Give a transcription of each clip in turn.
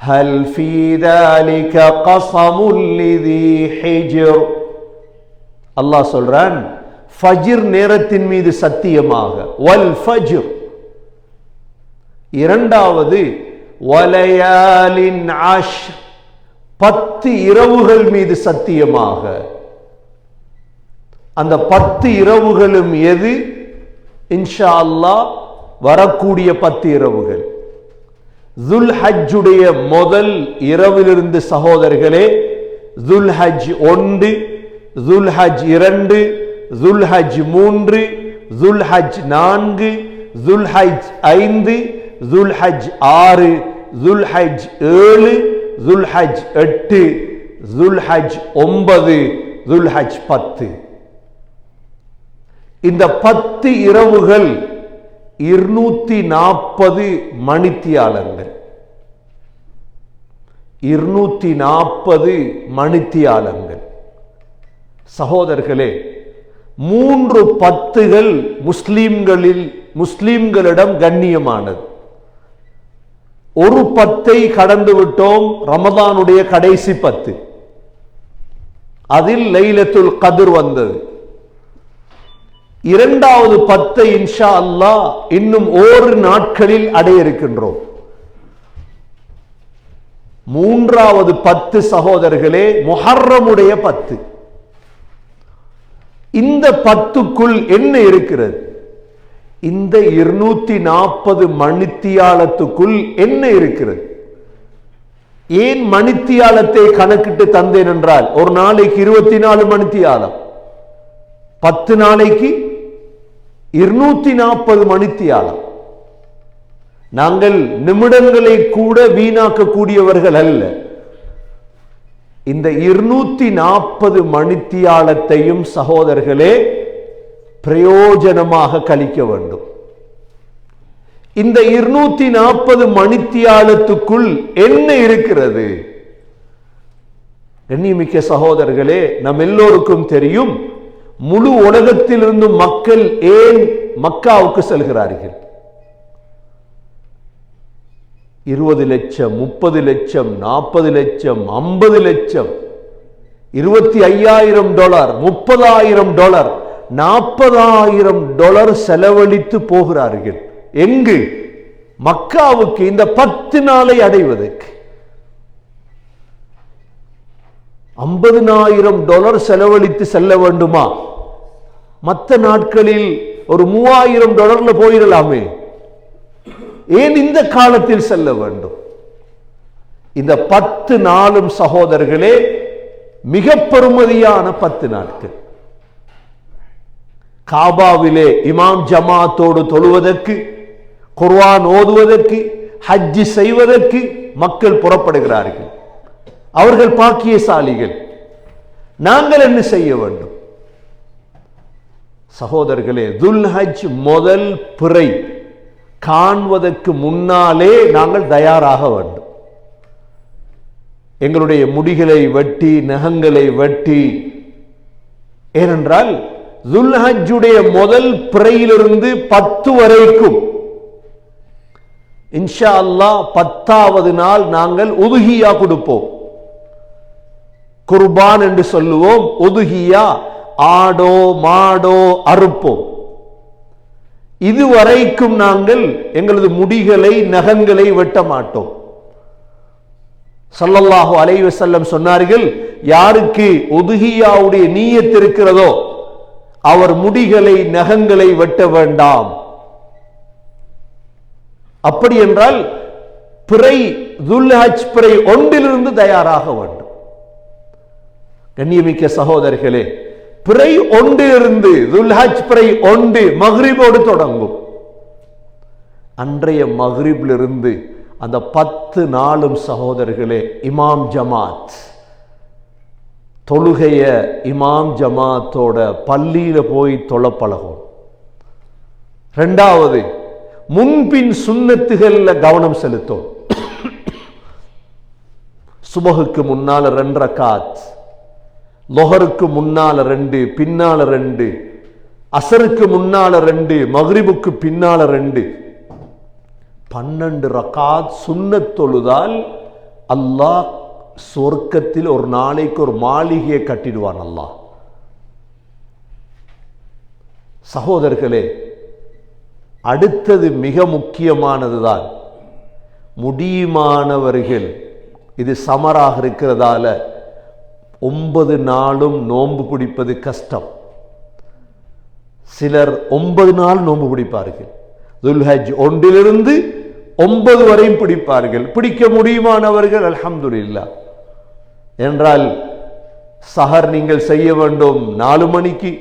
هل في ذلك قسم لذي حجر அல்லாஹ் சொல்றான் ஃபஜிர் நேரத்தின் மீது சத்தியமாக வல் ஃபஜ்ர் இரண்டாவது வலயாலின் ஆஷ் பத்து இரவுகள் மீது சத்தியமாக அந்த பத்து இரவுகளும் எது இன்ஷா அல்லாஹ் வரக்கூடிய பத்து இரவுகள் துல் ஹஜ்ஜுடைய முதல் இரவிலிருந்து சகோதரர்களே துல் ஹஜ் ஒன்று துல் ஹஜ் இரண்டு துல் ஹஜ் மூன்று துல் ஹஜ் நான்கு துல் ஹஜ் ஐந்து துல் ஹஜ் ஆறு துல் ஹஜ் ஏழு துல் ஹஜ் எட்டு துல் ஹஜ் ஒன்பது துல் ஹஜ் பத்து. இந்த பத்து இரவுகள் இருநூத்தி நாற்பது மணித்தியாலங்கள். இருநூத்தி நாற்பது மணித்தியாலங்கள். சகோதரர்களே மூன்று பத்துகள் முஸ்லிம்களில் முஸ்லிம்களிடம் கண்ணியமானது. ஒரு பத்தை கடந்து விட்டோம் ரமதானுடைய கடைசி பத்து. அதில் லைலத்துல் கதிர் வந்தது. இரண்டாவது பத்தை இன்ஷா அல்லாஹ் இன்னும் ஓரு நாட்களில் அடைய இருக்கின்றோம். மூன்றாவது பத்து சகோதரர்களே முஹர்ரமுடைய பத்து. இந்த பத்துக்குள் என்ன இருக்கிறது? இந்த இருநூத்தி நாற்பது மணித்தியாலத்துக்குள் என்ன இருக்கிறது? ஏன் மணித்தியாலத்தை கணக்கிட்டு தந்தேன் என்றால் ஒரு நாளைக்கு இருபத்தி நாலு மணித்தியாலம். பத்து நாளைக்கு இருநூத்தி நாற்பது மணித்தியாலம். நாங்கள் நிமிடங்களை கூட வீணாக்கக்கூடியவர்கள் அல்ல. இந்த இருநூத்தி நாற்பது மணித்தியாலத்தையும் சகோதரர்களே பிரயோஜனமாக கழிக்க வேண்டும். இந்த இருநூத்தி நாற்பது மணித்தியாலத்துக்குள் என்ன இருக்கிறது? கண்ணிமிக்க சகோதரர்களே நம் எல்லோருக்கும் தெரியும் முழு உலகத்திலிருந்து மக்கள் ஏன் மக்காவுக்கு செல்கிறார்கள்? இருபது லட்சம் முப்பது லட்சம் நாற்பது லட்சம் ஐம்பது லட்சம் இருபத்தி ஐயாயிரம் டாலர் முப்பதாயிரம் டாலர் நாற்பதாயிரம் டாலர் செலவழித்து போகிறார்கள். எங்கு? மக்காவுக்கு இந்த பத்து நாளை அடைவதற்கு. ஐம்பதினாயிரம் டாலர் செலவழித்து செல்ல வேண்டுமா? மற்ற நாட்களில் ஒரு மூவாயிரம் டாலர்ல போயிடலாமே. ஏன் இந்த காலத்தில் செல்ல வேண்டும்? இந்த பத்து நாளும் சகோதரர்களே மிக பெருமதியான பத்து நாட்கள். காபாவிலே இமாம் ஜமாத்தோடு தொழுவதற்கு குர்வான் ஓதுவதற்கு ஹஜ்ஜி செய்வதற்கு மக்கள் புறப்படுகிறார்கள். அவர்கள் பாக்கியசாலிகள். நாங்கள் என்ன செய்ய வேண்டும்? சகோதரர்களே துல்ஹஜ் முதல் பிறை காண்பதற்கு முன்னாலே நாங்கள் தயாராக வேண்டும். எங்களுடைய முடிகளை வெட்டி நகங்களை வெட்டி ஏனென்றால் துல்ஹஜ்ஜுடைய முதல் பிறையிலிருந்து பத்து வரைக்கும் இன்ஷா அல்லாஹ் பத்தாவது நாள் நாங்கள் ஒதுகியா கொடுப்போம். குர்பான் என்று சொல்லுவோம் ஒதுகியா ஆடோ மாடோ அறுப்போம். இதுவரைக்கும் நாங்கள் எங்களது முடிகளை நகங்களை வெட்ட மாட்டோம். சல்லல்லாஹு அலைஹி செல்லம் சொன்னார்கள் யாருக்கு ஒதுகியாவுடைய நீயத் இருக்கிறதோ அவர் முடிகளை நகங்களை வெட்ட வேண்டாம். அப்படி என்றால் பிறை துல்ஹஜ் பிறை ஒன்றிலிருந்து தயாராக வேண்டும். கண்ணியமிக்க சகோதரர்களே பிறை ஒன்றிலிருந்து துல்ஹஜ் பிறை ஒன்று மஹ்ரிபோடு தொடங்கும். அன்றைய மஹ்ரிபிலிருந்து அந்த பத்து நாளும் சகோதரர்களே இமாம் ஜமாத். தொழுகைய இமாம் ஜமாத்தோட பள்ளியில போய் தொழ பழகும். ரெண்டாவது முன்பின் சுண்ணத்துகளில் கவனம் செலுத்தும். சுபகுக்கு முன்னால ரெண்டரை காத் லொஹருக்கு முன்னால ரெண்டு பின்னால ரெண்டு. அசருக்கு முன்னால ரெண்டு மஹ்ரிபுக்கு பின்னால ரெண்டு. பன்னெண்டு ரக்காத் சுண்ணத் தொழுதால் அல்லாஹ் சொர்க்கத்தில் ஒரு நாளைக்கு ஒரு மாளிகையை கட்டிடுவான் அல்லாஹ். சகோதரர்களே அடுத்தது மிக முக்கியமானதுதான். முடியுமானவர்கள் இது சமராக இருக்கிறதால ஒன்பது நாளும் நோன்பு பிடிப்பது கஷ்டம். சிலர் ஒன்பது நாள் நோன்பு பிடிப்பார்கள் துல்ஹஜ் ஒன்றிலிருந்து ஒன்பது வரையும் பிடிப்பார்கள் பிடிக்க முடியுமானவர்கள்? அல்ஹம்துலில்லா. என்றால் சஹர் நீங்கள் செய்ய வேண்டும். நாலு மணிக்கு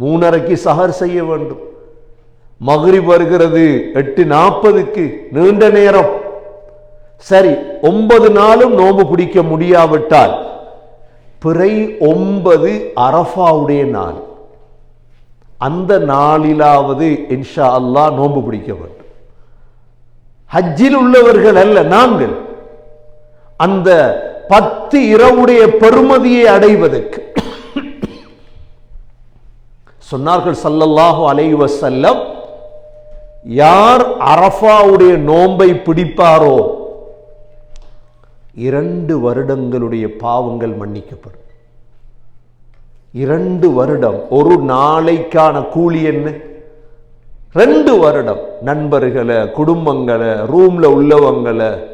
மூணரைக்கு சஹர் செய்ய வேண்டும். மகிரி வருகிறது எட்டு நாற்பதுக்கு நீண்ட நேரம். சரி ஒன்பது நாளும் நோன்பு பிடிக்க முடியாவிட்டால் பிறை ஒன்பது அரஃபாவுடைய நாள். அந்த நாளிலாவது இன்ஷா அல்லாஹ் நோன்பு பிடிக்க வேண்டும். ஹஜ்ஜில் உள்ளவர்கள் அல்ல நாங்கள். அந்த பத்து இரவுடைய பெருமதியை அடைவதற்கு. சொன்னார்கள் சல்லல்லாஹு அலைவ செல்லம் யார் அரஃபாவுடைய நோன்பை பிடிப்பாரோ இரண்டு வருடங்களுடைய பாவங்கள் மன்னிக்கப்படும். இரண்டு வருடம் ஒரு நாளைக்கான கூலி என்ன? ரெண்டு வருடம் நண்பர்களை குடும்பங்களை ரூம்ல உள்ளவங்களை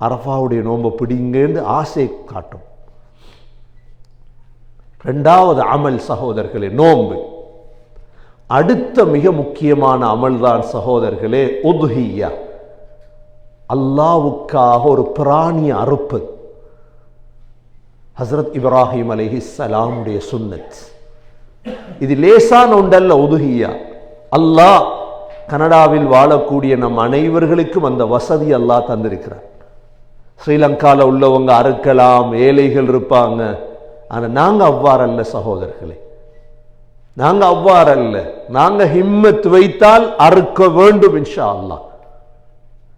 அரஃபாவுடைய நோன்பை பிடிங்கன்னு ஆசை காட்டும். ரெண்டாவது அமல் சகோதரர்களே நோன்பு. அடுத்த மிக முக்கியமான அமல்தான் சகோதரர்களே உதுஹியா. அல்லாவுக்காக ஒரு பிராணி அறுப்பு. ஹசரத் இப்ராஹிம் அலஹி சலாமுடைய சுன்னத். இது லேசான ஒன்றல்ல ஒதுகியா? அல்லாஹ் கனடாவில் வாழக்கூடிய நம் அனைவர்களுக்கும் அந்த வசதி அல்லாஹ் தந்திருக்கிறார். ஸ்ரீலங்காவில் உள்ளவங்க அறுக்கலாம் ஏழைகள் இருப்பாங்க. ஆனால் நாங்கள் அவ்வாறல்ல சகோதரர்களே. நாங்க அவ்வாறல்ல நாங்க ஹிம்மத் வைத்தால் அறுக்க வேண்டும் இன்ஷா அல்லாஹ்.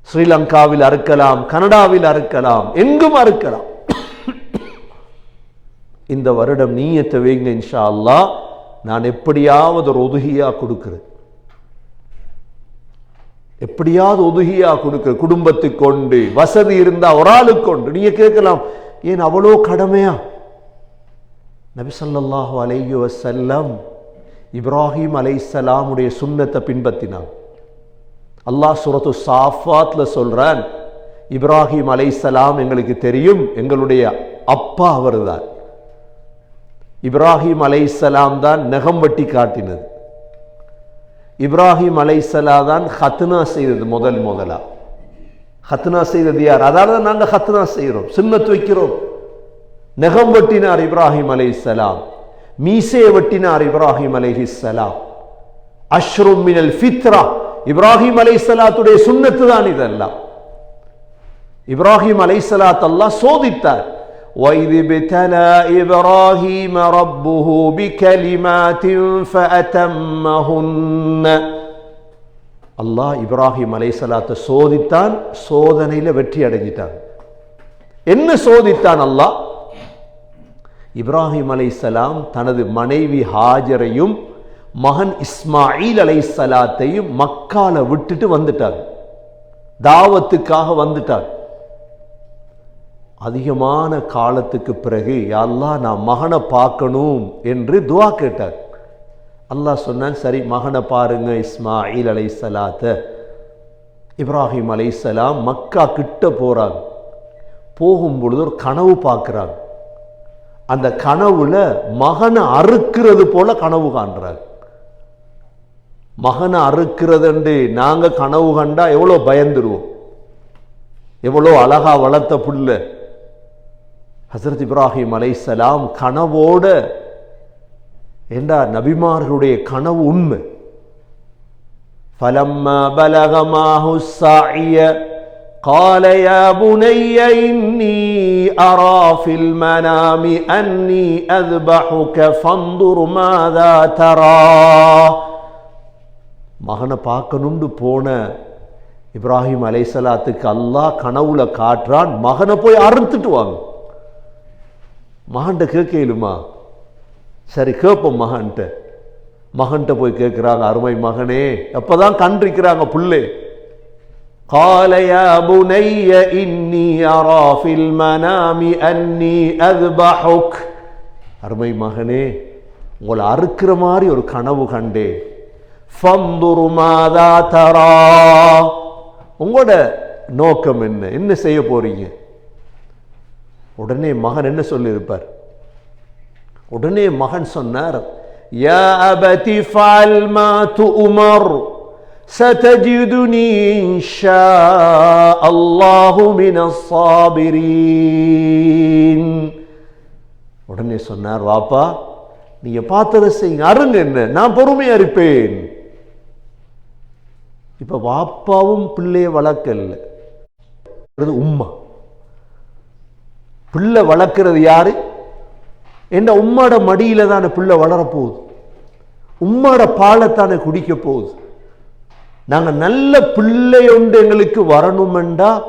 ஸ்ரீலங்காவில் அறுக்கலாம் கனடாவில் அறுக்கலாம் எங்கும் அறுக்கலாம். இந்த வருடம் நீயத்தை வைங்க இன்ஷா அல்லாஹ் நான் எப்படியாவது ஒரு ஒதுகியா கொடுக்குறேன். எப்படியாவது ஒதுகியா கொடுக்குற குடும்பத்துக்கு கொண்டு வசதி இருந்தா ஒரு ஆளுக்கு கொண்டு. நீங்க கேட்கலாம் ஏன் அவ்வளோ கடமையா? நபிசல்லாஹு அலையு வசல்லம் இப்ராஹிம் இப்ராஹிம் சலாமுடைய சுண்ணத்தை பின்பற்றினான். அல்லாஹ் சுரத்து சாஃபாத்ல சொல்றான் இப்ராஹிம் அலைசலாம் எங்களுக்கு தெரியும் எங்களுடைய அப்பா அவர்தான். இப்ராஹிம் அலைசலாம் தான் நெகம் வட்டி காட்டினது. இப்ராஹிம் அலைசலா தான் ஹத்னா செய்தது முதல் முதலா. ஹத்னா செய்தது யார்? அதாவது தான் நாங்கள் ஹத்னா செய்கிறோம் சின்னத்து வைக்கிறோம். நெகம் வெட்டினார் இப்ராஹிம் அலைசலாம் மீசே வெட்டினார் இப்ராஹிம் அலைஹிஸ்ஸலாம். அஷ்ரும் மினல் ஃபித்ரா இப்ராஹிம் அலைஹிஸ்ஸலாத்துடைய சுன்னத்து தான் இதெல்லாம் இப்ராஹிம் அலைஹிஸ்ஸலாத் அல்லாஹ் சோதித்தார் وَإِذِ ابْتَلَى إِبْرَاهِيمَ رَبُّهُ بِكَلِمَاتٍ فَأَتَمَّهُنَّ அல்லாஹ் இப்ராஹிம் அலைஹிஸ்ஸலாத்தை சோதித்தான் சோதனையில வெற்றி அடைஞ்சிட்டான் என்ன சோதித்தான் அல்லாஹ் இப்ராஹிம் அலைஹிஸ்ஸலாம் தனது மனைவி ஹாஜரையும் மகன் இஸ்மாயில் அலை சலாத்தையும் மக்கால விட்டுட்டு வந்துட்டார். தாவத்துக்காக வந்துட்டார். அதிகமான காலத்துக்கு பிறகு எல்லாம் நான் மகனை பார்க்கணும் என்று துவா கேட்டார். அல்லாஹ் சொன்னான் சரி மகனை பாருங்க இஸ்மாயில் அலை சலாத்த இப்ராஹிம் அலை சலாம் மக்கா கிட்ட போறாங்க. போகும் பொழுது ஒரு கனவு பார்க்குறாங்க. அந்த கனவுல மகனை அறுக்கிறது போல கனவு காண்றாங்க. மகனை அறுக்கிறதுண்டு நாங்க கனவு கண்டா எவ்வளோ பயந்துருவோம் எவ்வளோ அழகா வளர்த்த புள்ள ஹசரத் இப்ராஹிம் அலைஹிஸ்ஸலாம் கனவோட ஏண்டா நபிமார்களுடைய கனவு உண்மை فلما بلغ معه السعي قال يا بني إني أرى في المنام أني أذبحك فانظر ماذا ترى மகனை பார்க்கணும்னு போன இப்ராஹிம் அலைசலாத்துக்கு அல்லாஹ் கனவுல காட்டுறான் மகனை போய் அறுத்துட்டு வாங்க மகன்கிட்ட கேட்கலுமா சரி கேட்போம் மகன்கிட்ட மகன்கிட்ட போய் கேட்குறாங்க அருமை மகனே எப்பதான் கண்டிருக்கிறாங்க புள்ளே قال يا بني إني أرى في المنام أني أذبحك அருமை மகனே உங்களை அறுக்கிற மாதிரி ஒரு கனவு கண்டேன் ஃபந்துரு மாதா தரா உங்களோட நோக்கம் என்ன என்ன செய்ய போறீங்க உடனே மகன் என்ன சொல்லியிருப்பார் உடனே மகன் சொன்னார் யா அபதி ஃபால் மா துஉமர் ستجدني إن شاء الله من الصابرين உடனே சொன்னார் வாப்பா நீங்க பார்த்ததை செய்யுங்க அருங்க என்ன நான் பொறுமையா இருப்பேன் இப்போ வாப்பாவும் பிள்ளையை வளர்க்கல உம்மா. பிள்ளை வளர்க்கிறது யாரு? என்ன உம்மாட மடியில் தானே பிள்ளை வளரப்போகுது உம்மாட பாலைத்தானே குடிக்க போகுது. நாங்கள் நல்ல பிள்ளை ஒன்று எங்களுக்கு வரணுமெண்டா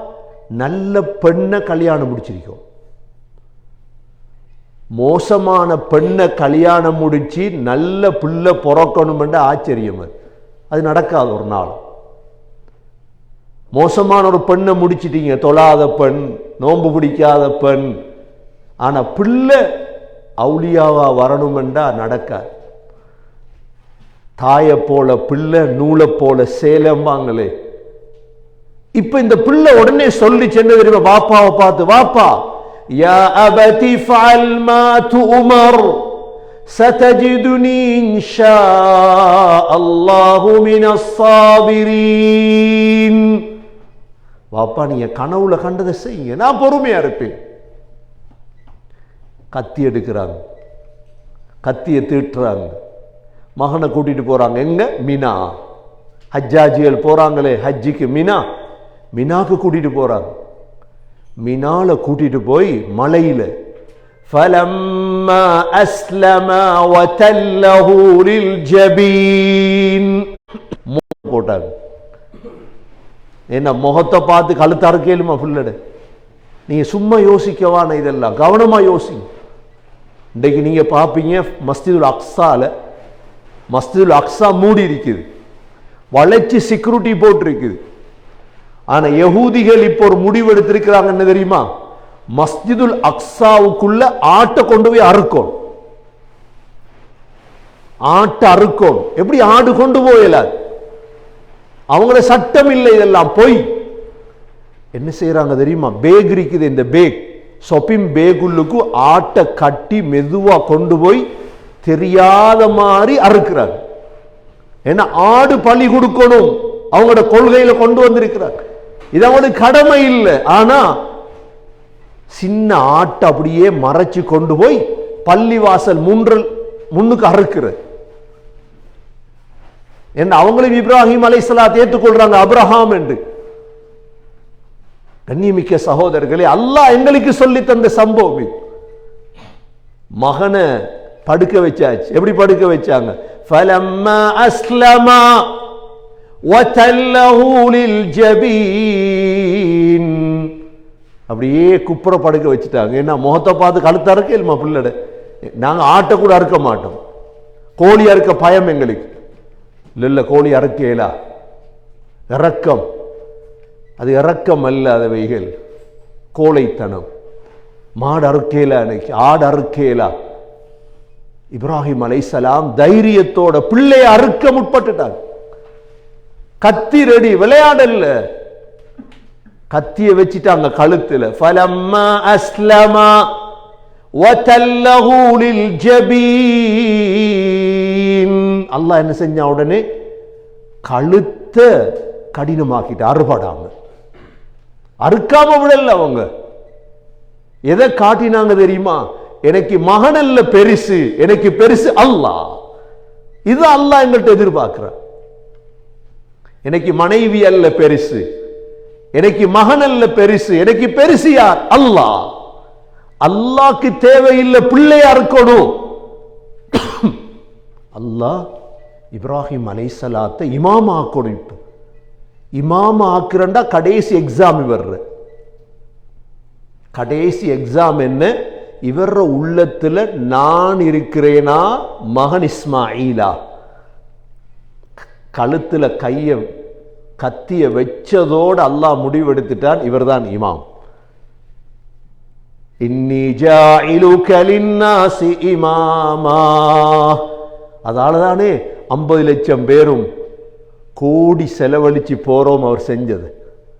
நல்ல பெண்ணை கல்யாணம் முடிச்சிருக்கோம். மோசமான பெண்ணை கல்யாணம் முடிச்சு நல்ல பிள்ளை பிறக்கணுமெண்டா ஆச்சரியம் அது. அது நடக்காது ஒரு நாள். மோசமான ஒரு பெண்ணை முடிச்சிட்டீங்க தொழாத பெண் நோன்பு பிடிக்காத பெண் ஆனா பிள்ளை அவுளியாவா வரணுமெண்டா நடக்காது தாயை போல பிள்ளை நூலை போல சேலம்பாங்களே இப்ப இந்த பிள்ளை உடனே சொல்லி சென்ன தெரியுமா பாப்பாவை பார்த்து வாப்பா யா அபதி ஃபஅல் மா துமர் ستجدني إن شاء الله من الصابرين வாப்பா நீங்க கனவுல கண்டதை செய்யுங்க நான் பொறுமையா இருப்பேன் கத்தி எடுக்கிறாங்க கத்தியை தீட்டுறாங்க மகனை கூட்டிட்டு போறாங்க எங்க மினா ஹஜ்ஜாஜிகள் போறாங்களே ஹஜ்ஜிக்கு மினா மினாக்கு கூட்டிட்டு போறாங்க மினால கூட்டிட்டு போய் மலையில فلما أسلما وتله للجبين போட்டாங்க என்ன முகத்தை பார்த்து கழுத்து அறுக்கலுமா பிள்ளட நீங்கள் சும்மா யோசிக்கவான இதெல்லாம் கவனமாக யோசிங்க இன்றைக்கு நீங்கள் பார்ப்பீங்க மஸ்ஜிதுல் அக்ஸாவில் மஸ்திதுல் அக்ஸா மூடி இருக்குது. வளைச்சி செக்யூரிட்டி போட்டிருக்குது. ஆனால் யகூதிகள் இப்போ ஒரு முடிவு எடுத்திருக்கிறாங்க என்ன தெரியுமா? மஸ்ஜிதுல் அக்ஸாவுக்குள்ள ஆட்டை கொண்டு போய் அறுக்கும் ஆட்டை அறுக்கும் எப்படி ஆடு கொண்டு போயலாது? அவங்கள சட்டம் இல்லை இதெல்லாம் போய். என்ன செய்யறாங்க தெரியுமா? பேக் இருக்குது இந்த பேக். சொப்பிம் பேகுள்ளுக்கு ஆட்டை கட்டி மெதுவா கொண்டு போய் தெரியாத மாதிரி அறுக்கிறாங்க ஏன்னா ஆடு பழி கொடுக்கணும். அவங்களோட கொள்கையில கொண்டு வந்திருக்கிறாங்க இது அவங்களுக்கு கடமை இல்லை. ஆனா சின்ன ஆட்டை அப்படியே மறைச்சு கொண்டு போய் பள்ளிவாசல் முன்றல் முன்னுக்கு அறுக்கிறது என்ன அவங்களும் இப்ராஹிம் அலைசலாத் ஏற்றுக்கொள்றாங்க அப்ரஹாம் என்று கண்ணியமிக்க சகோதரர்களே அல்லாஹ் எங்களுக்கு சொல்லி தந்த சம்பவம் இது மகனை படுக்க வச்சாச்சு எப்படி படுக்க வச்சாங்க فلما أسلما وتله للجبين அப்படியே குப்புற படுக்க வச்சுட்டாங்க ஏன்னா முகத்தை பார்த்து கழுத்த அறுக்க இல்லமா பிள்ளட நாங்க ஆட்டை கூட அறுக்க மாட்டோம் கோழி அறுக்க பயம் எங்களுக்கு இல்ல கோழி அறுக்கலா இறக்கம் அது இறக்கம் அல்ல அதவைகள். கோழைத்தனம். மாடு அறுக்கேலா அன்னைக்கு? ஆடு அறுக்கேலா? இப்ராஹிம் அலைசலாம் தைரியத்தோட பிள்ளைய அறுக்க முற்பட்டுட்டாங்க. கத்தி ரெடி விளையாடல்ல. கத்திய வச்சுட்டாங்க கழுத்துல. ஃபலம்மா அஸ்லமா. வதல்லஹு லில்ஜபீன் அல்லாஹ் என்ன செஞ்சா உடனே கழுத்த கடினமாக்கிட்டு அறுபடாம. அறுக்காம விடல அவங்க. எதை காட்டினாங்க தெரியுமா? எனக்கு மகன் அல்ல பெருசு எனக்கு பெருசு அல்லாஹ். இது அல்லாஹ் எங்கள்கிட்ட எதிர்பார்க்கிறான் எனக்கு மனைவி அல்ல பெருசு எனக்கு மகன் அல்ல பெருசு எனக்கு பெருசு யார்? அல்லாஹ். அல்லாக்கு தேவையில்லை பிள்ளையா இருக்கணும். அல்லாஹ் இப்ராஹிம் அலைசலாத்தை இமாம் ஆக்கணும் இப்போ. இமாம் ஆக்குறண்டா கடைசி எக்ஸாம் வர்ற கடைசி எக்ஸாம் என்ன? இவர உள்ளத்துல நான் இருக்கிறேனா மகன் இஸ்மாயிலா. கழுத்துல கைய கத்திய வச்சதோடு அல்லாஹ் முடிவெடுத்துட்டான் இவர்தான் இமாம். இன்னி இமாமா. அதால தானே ஐம்பது லட்சம் பேரும் கோடி செலவழிச்சு போறோம் அவர் செஞ்சது.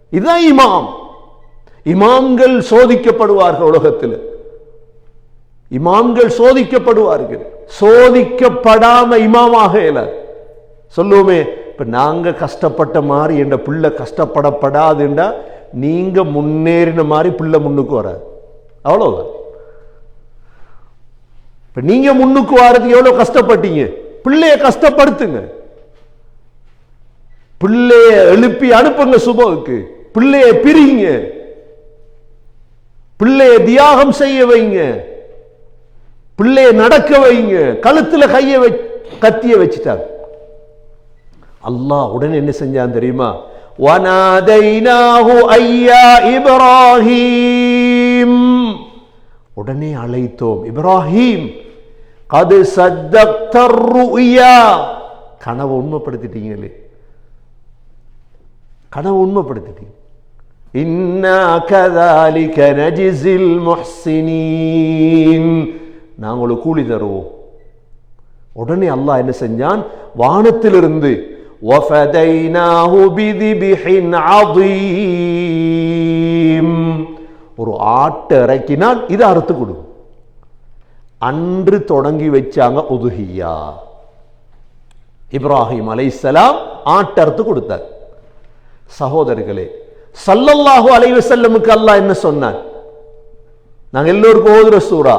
இதுதான் இமாம். இமாம்கள் சோதிக்கப்படுவார்கள் உலகத்தில். இமாம்கள் சோதிக்கப்படுவார்கள். சோதிக்கப்படாம இமாமாக இயலாது. சொல்லுவோமே இப்ப நாங்க கஷ்டப்பட்ட மாதிரி என்ற பிள்ளை கஷ்டப்படப்படாதுண்டா நீங்க முன்னேறின மாதிரி பிள்ளை முன்னுக்கு வராது. அவ்வளோதான் இப்ப நீங்க முன்னுக்கு வர்றதுக்கு எவ்வளவு கஷ்டப்பட்டீங்க? பிள்ளைய கஷ்டப்படுத்துங்க. பிள்ளைய எழுப்பி அனுப்புங்க சுபவுக்கு. பிள்ளைய பிரிங்க. பிள்ளைய தியாகம் செய்ய வைங்க. பிள்ளைய நடக்க வைங்க. கழுத்துல கைய வை கத்திய வச்சுட்டாங்க. அல்லாஹ் உடனே என்ன செஞ்சான் தெரியுமா? வனாதைனாஹு ஐயா இப்ராஹீம். உடனே அழைத்தோம். இப்ராஹீம் கது சத்தருயா கனவை உண்மைப்படுத்திட்டீங்களே. கனவை உண்மைப்படுத்திட்டீங்க. இன்னா கதாலிக நஜிசில் முஹ்சினீன். நாங்கள் கூலி தருவோம். உடனே அல்லாஹ் என்ன செஞ்சான்? வானத்திலிருந்து ஒரு ஆட்டை இறக்கினால் இது அறுத்து கொடுக்கும் அன்று தொடங்கி வச்சாங்க உதுஹியா. இப்ராஹிம் அலைசலாம் ஆட்டறுத்து கொடுத்தார். சகோதரர்களே சல்லல்லாஹு அலைவசல்லமுக்கு அல்லாஹ் என்ன சொன்னான்? நாங்கள் எல்லோருக்கும் ஓதுற சூரா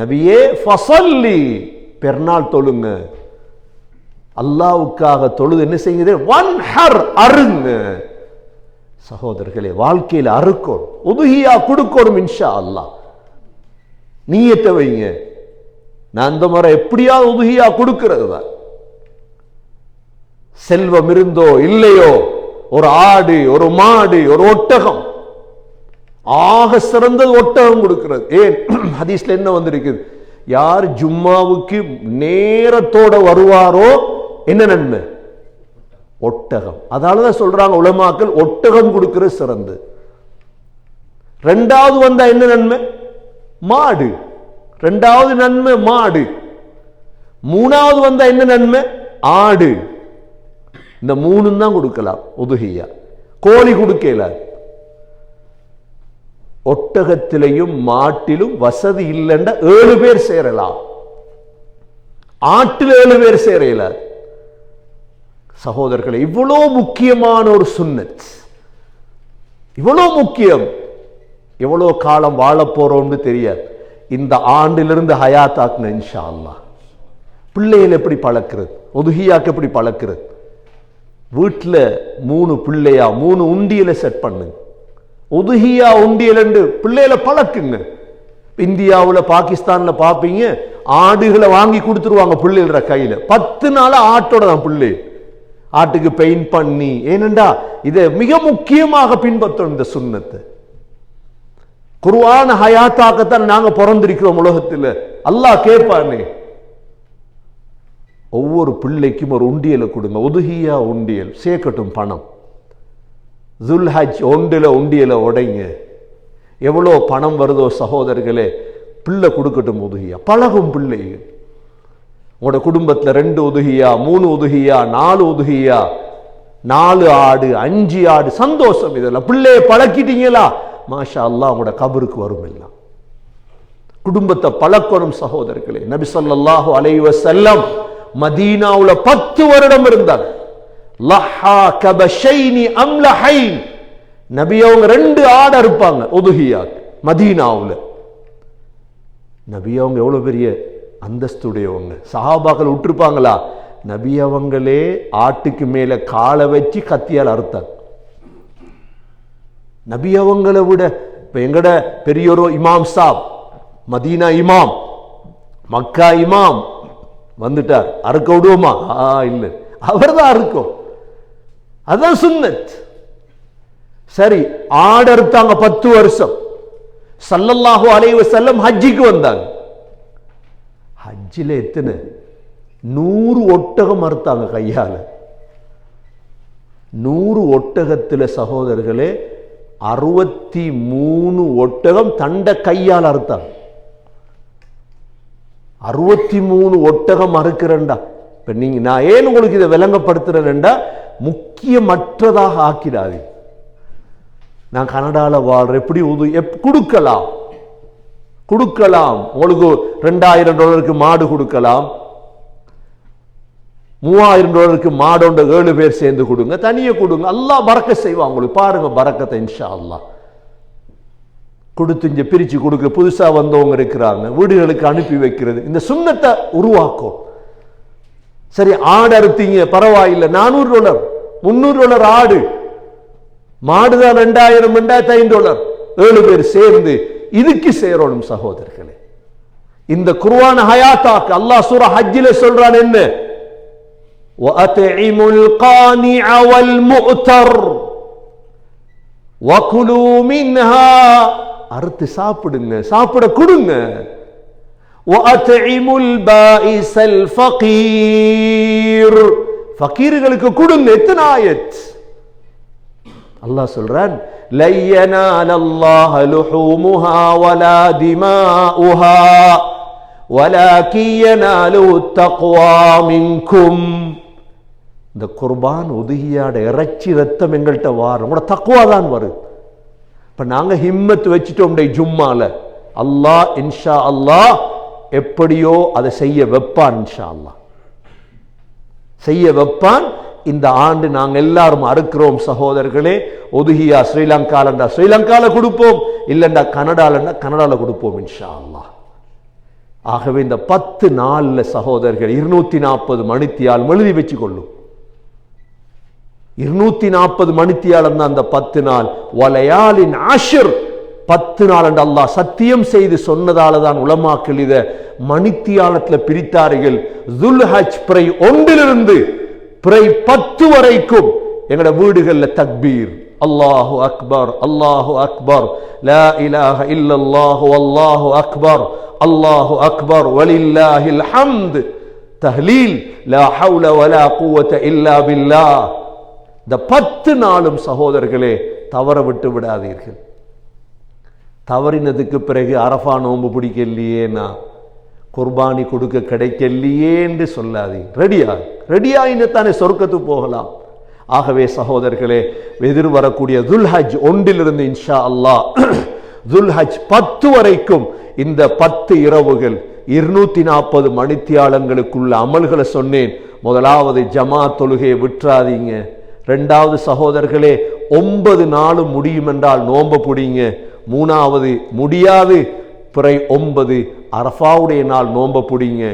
நபியே ஃபசல்லி பெருநாள் தொழுங்க. அல்லாவுக்காக தொழுது என்ன செய்யுது? ஒன் ஹர் அருங்க. சகோதரர்களே வாழ்க்கையில் அறுக்கணும் உதுகியா கொடுக்கணும் இன்ஷா அல்லாஹ். நீயத்தை வைங்க. நான் அந்த முறை எப்படியாவது உதுகியா கொடுக்கிறது தான். செல்வம் இருந்தோ இல்லையோ ஒரு ஆடு ஒரு மாடு ஒரு ஒட்டகம். ஆக சிறந்தது ஒட்டகம் கொடுக்கிறது. ஏன்? ஹதீஸ்ல என்ன வந்திருக்குது? யார் ஜும்மாவுக்கு நேரத்தோட வருவாரோ என்ன நன்மை? ஒட்டகம். அதனாலதான் சொல்றாங்க உலமாக்கள் ஒட்டகம் கொடுக்கிற சிறந்து. ரெண்டாவது வந்தா என்ன நன்மை? மாடு. ரெண்டாவது நன்மை மாடு. மூணாவது வந்தா என்ன நன்மை? ஆடு. இந்த மூணு தான் கொடுக்கலாம் உதுகையா கோழி கொடுக்கல. ஒட்டகத்திலையும் மாட்டிலும் வசதி இல்லைன்னா ஏழு பேர் சேரலாம் ஆட்டில் ஏழு பேர் சேரல. சகோதரர்களை இவ்வளோ முக்கியமான ஒரு சுன்னத் இவ்வளோ முக்கியம். எவ்வளோ காலம் வாழ போறோம்னு தெரியாது. இந்த ஆண்டிலிருந்து ஹயாத்தாக்குன இன்ஷா அல்லா பிள்ளைகள் எப்படி பழக்கிறது? ஒதுகியாக்கு எப்படி பழக்கிறது? வீட்டில் மூணு பிள்ளையா மூணு உண்டியில் செட் பண்ணுங்க. உதுகியா உண்டியல் பிள்ளையில பழக்குங்க. இந்தியாவில் பாகிஸ்தானில் பார்ப்பீங்க ஆடுகளை வாங்கி கொடுத்துருவாங்க பிள்ளைகள கையில். பத்து நாள் ஆட்டோட தான் பிள்ளை. ஆட்டுக்கு பெயிண்ட் பண்ணி. ஏனண்டா இதை மிக முக்கியமாக பின்பற்றணும் இந்த சுண்ணத்தை. குருவான ஹயாத்தாக்கத்தான் நாங்க பிறந்திருக்கிறோம் உலகத்தில். அல்லாஹ் கேட்பானே. ஒவ்வொரு பிள்ளைக்கும் ஒரு உண்டியலை கொடுங்க. உதுகியா உண்டியல். சேர்க்கட்டும் பணம். ஜுல்ஹஜ் ஒண்டில் உண்டியலை உடைங்க. எவ்வளோ பணம் வருதோ சகோதரர்களே பிள்ளை கொடுக்கட்டும் உதுகியா பழகும் பிள்ளைகள். உங்களோட குடும்பத்தில் ரெண்டு உதுகியா மூணு உதுகியா நாலு உதுகியா நாலு ஆடு அஞ்சு ஆடு சந்தோஷம் இதெல்லாம். பிள்ளைய பழக்கிட்டீங்களா? மாஷா அல்லாஹ் உங்களோட கபருக்கு வரும் எல்லாம். குடும்பத்தை பழக்கணும் சகோதரர்களே. நபி ஸல்லல்லாஹு அலைஹி செல்லம் மதீனாவுல பத்து வருடம் இருந்தாங்க லஹா கபஷைனி அம்லஹைன். நபி அவங்க ரெண்டு ஆடை இருப்பாங்க ஒதுகியா மதீனாவுல. நபி அவங்க எவ்வளவு பெரிய அந்தஸ்துடையவங்க சஹாபாக்கள் விட்டுருப்பாங்களா? நபி அவங்களே ஆட்டுக்கு மேல காலை வச்சு கத்தியால் அறுத்தாங்க. நபி அவங்களை விட இப்ப எங்கட பெரியோரோ இமாம் சாப் மதீனா இமாம் மக்கா இமாம் வந்துட்டார். அறுக்க விடுவோமா? ஆ இல்லை. அவர் தான் அறுக்கும். அதான் சுன்னத். சரி ஆடு அறுத்தாங்க பத்து வருஷம். சல்லல்லாஹு அலைஹி செல்லம் ஹஜ்ஜிக்கு வந்தாங்க. ஹஜ்ஜில் எத்தனை? நூறு ஒட்டகம் அறுத்தாங்க கையால. நூறு ஒட்டகத்தில் சகோதரர்களே அறுபத்தி மூணு ஒட்டகம் தண்ட கையால் அறுத்தாங்க. அறுபத்தி மூணு ஒட்டகம் அறுக்கிறேன்டா. இப்போ நீங்க நான் ஏன் உங்களுக்கு இதை விளங்கப்படுத்துகிறேன்டா முக்கியமற்றதாக ஆக்கிடாது. நான் கனடால வாழ்றேன். எப்படி உது எப் கொடுக்கலாம். கொடுக்கலாம். உங்களுக்கு ரெண்டாயிரம் டாலருக்கு மாடு கொடுக்கலாம். மூவாயிரம் டாலருக்கு மாடோண்ட ஏழு பேர் சேர்ந்து கொடுங்க. தனியே கொடுங்க. எல்லாம் பறக்க செய்வாங்க உங்களுக்கு. பாருங்க பறக்கத்தை இன்ஷா அல்லாஹ் கொடுத்து இங்கே பிரிச்சு கொடுக்க புதுசா வந்தவங்க இருக்கிறாங்க. வீடுகளுக்கு அனுப்பி வைக்கிறது. இந்த சுண்ணத்தை உருவாக்கும் சரி ஆடு அறுத்தீங்க பரவாயில்லை நானூறு டாலர் முன்னூறு டாலர் ஆடு மாடுதான் ரெண்டாயிரம் ரெண்டாயிரத்தி ஐந்து டாலர் ஏழு பேர் சேர்ந்து இதுக்கு சேரணும் சகோதரர்களே இந்த குர்ஆன் ஹயாத்தாக்கு அல்லாஹ் சூரா ஹஜ்ஜில சொல்றான் என்ன وَأَطْعِمُوا الْقَانِعَ وَالْمُؤْتَرَ وَكُلُوا مِنْهَا அறுத்து சாப்பிடுங்க சாப்பிட கொடுங்க ஃபக்கீர்களுக்கு கொடுங்க எத்தனாயத் அல்லாஹ் சொல்றான் லையனால் அல்லாஹ் லுஹூமுஹா வலா திமாஉஹா வலாக்கின் யனாலு தக்வா மின்கும். இந்த குர்பான் ஒதுகியாட இறைச்சி ரத்தம் எங்கள்கிட்ட வாரும். உங்களோட தக்குவா தான் வரும். இப்போ நாங்கள் ஹிம்மத் வச்சுட்டோம் டே ஜும்மாவில் அல்லாஹ் இன்ஷா அல்லாஹ் எப்படியோ அதை செய்ய வைப்பான் இன்ஷா அல்லாஹ் செய்ய வைப்பான். இந்த ஆண்டு நாங்க எல்லாரும் அறுக்கிறோம் சகோதரர்களே. ஒதுகியா ஸ்ரீலங்காலண்டா? ஸ்ரீலங்கால கொடுப்போம். இல்லைண்டா கனடாலண்டா கனடால கொடுப்போம் இன்ஷா அல்லா ஆகவே இந்த பத்து நாளில் சகோதரர்கள் இருநூத்தி நாற்பது மணித்தியால் எழுதி வச்சு கொள்ளும் இருநூத்தி நாற்பது மணித்தியாலம் தான் அந்த பத்து நாள். வலையாலின் ஆஷர் பத்து நாள் என்று அல்லாஹ் சத்தியம் செய்து சொன்னதால தான் உலமாக்கள் இத மணித்தியாலத்துல பிரித்தார்கள். துல்ஹஜ் பிறை ஒன்றிலிருந்து பிறை பத்து வரைக்கும் எங்கட வீடுகளில் தக்பீர். அல்லாஹு அக்பர் அல்லாஹு அக்பர். லா இலாஹ இல்லல்லாஹு அல்லாஹு அக்பர். அல்லாஹு அக்பர் வலில்லாஹில் ஹம்த். தஹ்லீல் லா ஹவுல வலா குவத இல்லா பில்லா இந்த பத்து நாளும் சகோதரர்களே தவற விட்டு விடாதீர்கள். தவறினதுக்கு பிறகு அரஃபா நோன்பு பிடிக்கலையேனா குர்பானி கொடுக்க கிடைக்கலையே என்று சொல்லாதீங்க ரெடியா ரெடியா தானே சொர்க்கத்துக்கு போகலாம். ஆகவே சகோதரர்களே எதிர் வரக்கூடிய துல்ஹஜ் ஒன்றிலிருந்து இன்ஷா அல்லாஹ் துல்ஹஜ் பத்து வரைக்கும் இந்த பத்து இரவுகள் இருநூத்தி நாற்பது மணித்தியாலங்களுக்குள்ள அமல்களை சொன்னேன். முதலாவது ஜமா தொழுகையை விட்டுறாதீங்க. ரெண்டாவது சகோதரர்களே ஒன்பது நாளும் முடியும் என்றால் நோம்ப பிடிங்க. மூணாவது முடியாது. பிறை ஒன்பது அரஃபாவுடைய நாள் நோம்ப பிடிங்க.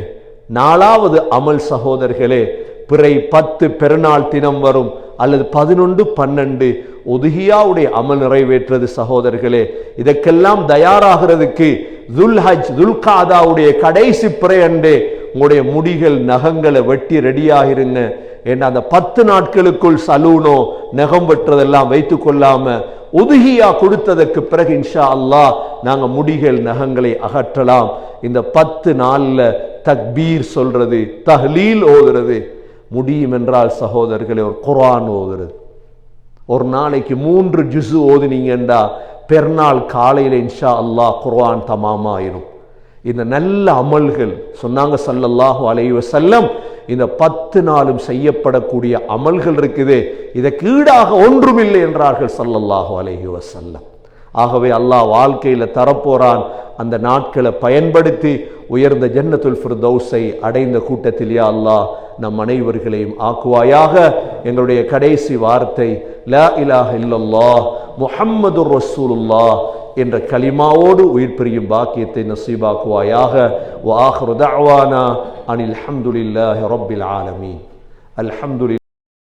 நாலாவது அமல் சகோதரர்களே பிறை பத்து பெருநாள் தினம் வரும். அல்லது பதினொன்று பன்னெண்டு ஒதுகியாவுடைய அமல் நிறைவேற்றது சகோதரர்களே. இதற்கெல்லாம் தயாராகிறதுக்கு துல்ஹஜ் துல்காதாவுடைய கடைசி பிறை அன்றே உங்களுடைய முடிகள் நகங்களை வெட்டி ரெடியாகிருங்க. ஏன்னா அந்த பத்து நாட்களுக்குள் சலூனோ நகம் வெட்டுறதெல்லாம் வைத்து கொள்ளாமல் உதுகியா கொடுத்ததற்கு பிறகு இன்ஷா அல்லாஹ் நாங்க முடிகள் நகங்களை அகற்றலாம். இந்த பத்து நாள்ல தக்பீர் சொல்றது தஹ்லீல் ஓதுறது. முடியும் என்றால் சகோதரர்களே ஒரு குர்ஆன் ஓதுறது. ஒரு நாளைக்கு மூன்று ஜுசு ஓதுனீங்கண்டா பெருநாள் காலையில் இன்ஷா அல்லாஹ் குர்ஆன் தமாமாயிரும். இந்த நல்ல அமல்கள் சொன்னாங்க சல்லல்லாஹு அலைவ செல்லம் இந்த பத்து நாளும் செய்யப்படக்கூடிய அமல்கள் இருக்குது இதற்கு ஈடாக ஒன்றுமில்லை என்றார்கள் சல்லல்லாஹு அலைஹி வஸல்லம். ஆகவே அல்லாஹ் வாழ்க்கையில தரப்போறான் அந்த நாட்களை பயன்படுத்தி உயர்ந்த ஜன்னத்துல் ஃபிர்தௌஸை அடைந்த கூட்டத்தில் யா அல்லாஹ் நம் அனைவர்களையும் ஆக்குவாயாக. எங்களுடைய கடைசி வார்த்தை லா இலாஹ இல்லல்லா முஹம்மது ரசூலுல்லா என்ற கலிமாவோடு உயிர் பிரியும் பாக்கியத்தை நசீபாக்குவாயாக. வ அனில் ஹம்துலில்லாஹி ரப்பில் ஆலமி அல்ஹம்துலில்லாஹ்